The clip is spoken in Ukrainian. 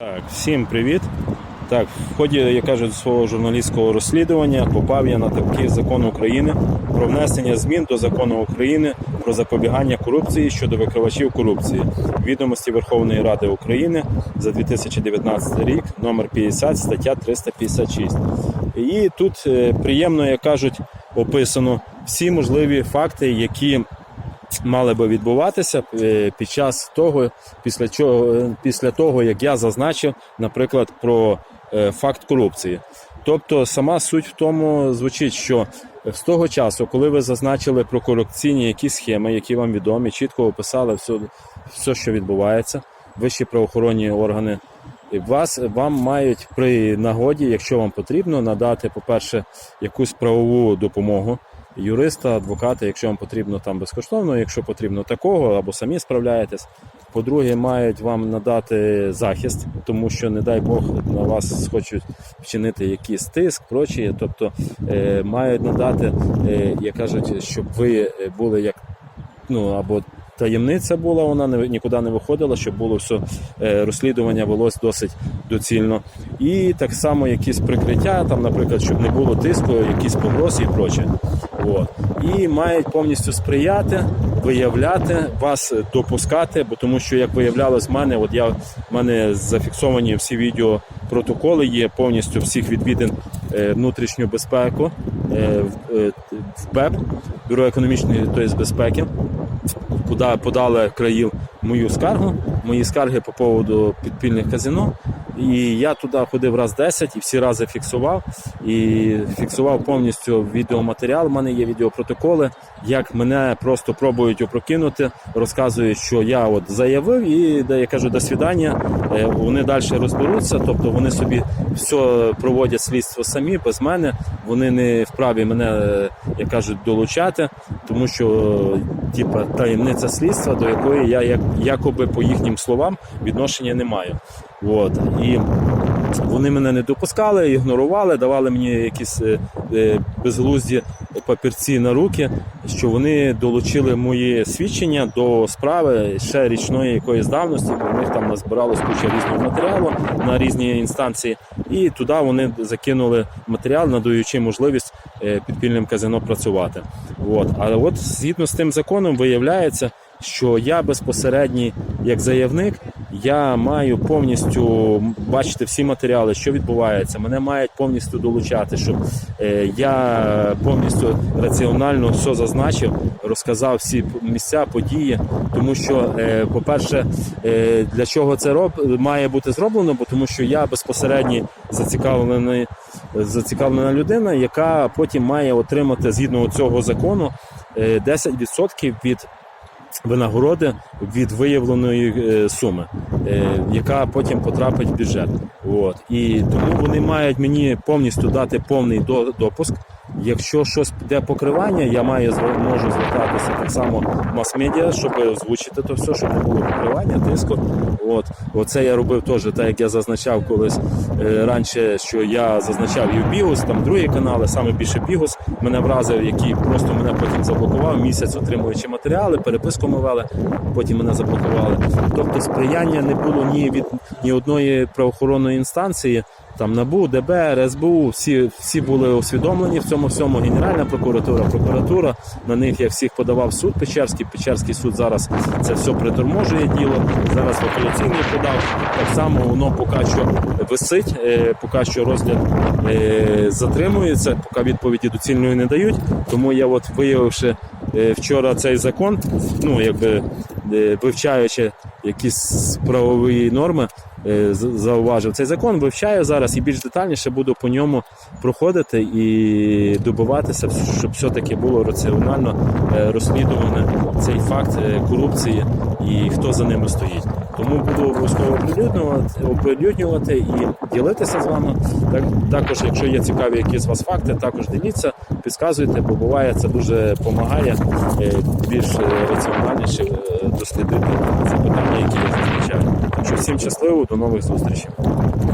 Так, всім привіт. Так, в ході, як кажуть, свого журналістського розслідування попав я на такий закон України про внесення змін до закону України про запобігання корупції щодо викривачів корупції. Відомості Верховної Ради України за 2019 рік, номер 50, стаття 356. І тут е, приємно, як кажуть, описано всі можливі факти, які мали би відбуватися е, під час того, після чого після того, як я зазначив, наприклад, про е, факт корупції. Тобто, сама суть в тому звучить, що з того часу, коли ви зазначили про корупційні якісь схеми, які вам відомі, чітко описали все, все що відбувається, вищі правоохоронні органи. Вас вам мають при нагоді, якщо вам потрібно, надати, по-перше, якусь правову допомогу юриста, адвоката, якщо вам потрібно там безкоштовно, якщо потрібно такого, або самі справляєтесь. По-друге, мають вам надати захист, тому що, не дай Бог, на вас хочуть вчинити якийсь тиск, прочі. Тобто е, мають надати, е, як кажуть, щоб ви були як ну або таємниця була, вона нікуди не виходила, щоб було все е, розслідування велось досить доцільно. І так само якісь прикриття, там, наприклад, щоб не було тиску, якісь погрози і проче. От. І мають повністю сприяти, виявляти, вас допускати, бо тому що як виявлялось в мене, от я в мене зафіксовані всі відео протоколи є повністю всіх відвідин е, внутрішню безпеку е, в БЕП, Бюро економічної тобто, безпеки куди подали країв мою скаргу, мої скарги по поводу підпільних казино. І я туди ходив раз 10 і всі рази фіксував. І фіксував повністю відеоматеріал. У мене є відеопротоколи, як мене просто пробують опрокинути, розказують, що я от заявив, і де я кажу до свідання. Е, Вони далі розберуться, тобто вони собі все проводять слідство самі без мене. Вони не вправі мене, е, як кажуть, долучати, тому що типа таємниця слідства, до якої я як якоби по їхнім словам відношення не маю. От і вони мене не допускали, ігнорували, давали мені якісь е, е, безглузді папірці на руки, що вони долучили мої свідчення до справи ще річної якоїсь давності, бо в них там назбиралось куча різного матеріалу на різні інстанції, і туди вони закинули матеріал, надаючи можливість е, підпільним казино працювати. От. Але от згідно з тим законом виявляється, що я безпосередній як заявник, я маю повністю бачити всі матеріали, що відбувається. Мене мають повністю долучати, щоб е, я повністю раціонально все зазначив, розказав всі місця, події. Тому що, е, по-перше, е, для чого це роб має бути зроблено, бо тому що я безпосередній зацікавлений зацікавлена людина, яка потім має отримати згідно цього закону е, 10% від винагороди від виявленої е, суми, е, яка потім потрапить в бюджет. От. І тому вони мають мені повністю дати повний допуск. Якщо щось піде покривання, я маю можу звертатися так само в мас-медіа, щоб озвучити то все, щоб не було покривання, тиску. От оце я робив теж, так як я зазначав колись е, раніше, що я зазначав і в Бігус, там другі канали, саме більше Бігус мене вразив, який просто мене потім заблокував місяць, отримуючи матеріали, переписку ми вели, потім мене заблокували. Тобто сприяння не було ні від ні одної правоохоронної інстанції. Там НАБУ, ДБР, СБУ, всі, всі були усвідомлені в цьому всьому. Генеральна прокуратура, прокуратура. На них я всіх подавав суд Печерський. Печерський суд зараз це все приторможує діло. Зараз в апеляційний подав. Так само воно поки що висить, е, поки що розгляд е, затримується, поки відповіді доцільної не дають. Тому я, от виявивши е, вчора цей закон, ну якби вивчаючи якісь правові норми, е, зауважив цей закон, вивчаю зараз і більш детальніше буду по ньому проходити і добиватися, щоб все-таки було раціонально е, розслідуване цей факт е, корупції і хто за ними стоїть. Тому буду обов'язково оприлюднювати, і ділитися з вами. Так, також, якщо є цікаві якісь з вас факти, також діліться, підказуйте, бо буває це дуже допомагає е, більш е, раціональніше е, дослідити ці питання, які я зустрічаю. Що всім щасливо, до нових зустрічей.